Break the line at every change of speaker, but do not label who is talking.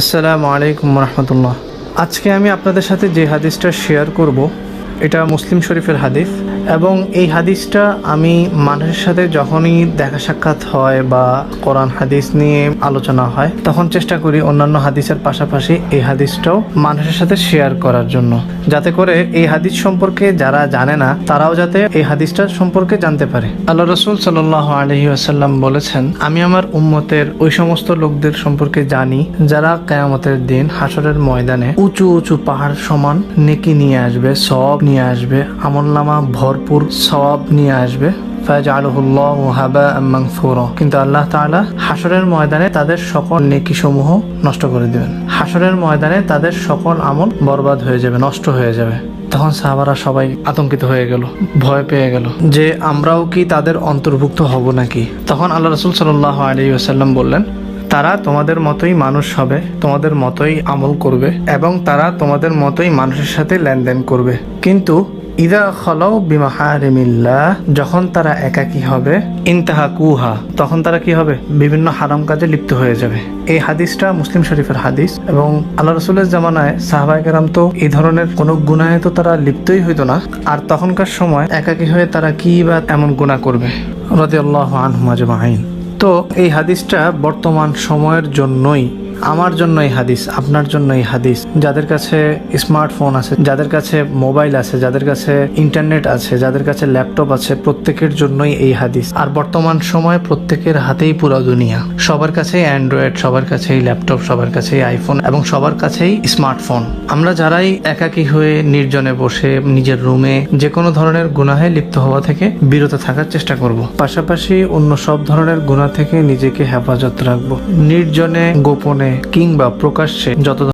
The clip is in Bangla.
আসসালামু আলাইকুম রহমতুল্লাহ আজকে আমি আপনাদের সাথে যে হাদিসটা শেয়ার করব, এটা মুসলিম শরীফের হাদিস, এবং এই হাদিসটা আমি মানুষের সাথে যখনই দেখা সাক্ষাৎ হয় বা কোরআন হাদিস নিয়ে আলোচনা হয়, তখন চেষ্টা করি অন্যান্য হাদিসের পাশাপাশি এই হাদিসটাও মানুষের সাথে শেয়ার করার জন্য। যাতে করে এই হাদিস সম্পর্কে যারা জানে না, তারাও যাতে এই হাদিসটা সম্পর্কে জানতে পারে আল্লাহ রসুল সাল্লাহ আলহি আসাল্লাম বলেছেন, আমি আমার উম্মতের, ওই সমস্ত লোকদের সম্পর্কে জানি যারা কেয়ামতের দিন হাসরের ময়দানে উঁচু উঁচু পাহাড় সমান নেকি নিয়ে আসবে সব নিয়ে আসবে আমল নামা ভরপুর সব নিয়ে আসবে। কিন্তু আল্লাহ তাআলা হাসরের ময়দানে তাদের সকল নেকি সমূহ নষ্ট করে দিবেন। হাসরের ময়দানে তাদের সকল আমল বরবাদ হয়ে যাবে, নষ্ট হয়ে যাবে। তখন সাহাবারা সবাই আতঙ্কিত হয়ে গেল, ভয় পেয়ে গেল যে আমরাও কি তাদের অন্তর্ভুক্ত হব নাকি? তখন আল্লাহ রসুল সাল্লাহ আলী আসাল্লাম বললেন, তারা তোমাদের মতোই মানুষ হবে, তোমাদের মতোই আমল করবে এবং তারা তোমাদের মতোই মানুষের সাথে লেনদেন করবে। কিন্তু ইদা খলাও বিমাহারিমিল্লাহ, যখন তারা একাকী হবে, ইনতাহা কুহা, তখন তারা কি হবে? বিভিন্ন হারাম কাজে লিপ্ত হয়ে যাবে। এই হাদিসটা মুসলিম শরীফের হাদিস এবং আল্লাহ রসুলের জামানায় সাহবাইকেরাম তো এই ধরনের কোনো গুনাহে তো তারা লিপ্তই হইতো না। আর তখনকার সময় একাকী হয়ে তারা কি বা এমন গুণা করবে? রাজি আল্লাহ আনহুমাজমাইন তো এই হাদিসটা বর্তমান সময়ের জন্যই আমার জন্য এই হাদিস, আপনার জন্য এই হাদিস। যাদের কাছে স্মার্টফোন আছে, যাদের কাছে মোবাইল আছে, যাদের কাছে ইন্টারনেট আছে, যাদের কাছে ল্যাপটপ আছে, প্রত্যেকের জন্যই এই হাদিস। আর বর্তমান সময়ে প্রত্যেকের হাতেই পুরো দুনিয়া। সবার কাছেই অ্যান্ড্রয়েড সবার কাছেই ল্যাপটপ সবার কাছেই আইফোন এবং সবার কাছেই স্মার্টফোন আমরা যারাই একাকী হয়ে নির্জনে বসে নিজের রুমে যে কোনো ধরনের গুনাহে লিপ্ত হওয়া থেকে বিরত থাকার চেষ্টা করব। পাশাপাশি অন্য সব ধরনের গুণা থেকে নিজেকে হেফাজত রাখব। নির্জনে, গোপনে কিংবা প্রকাশ্যে যত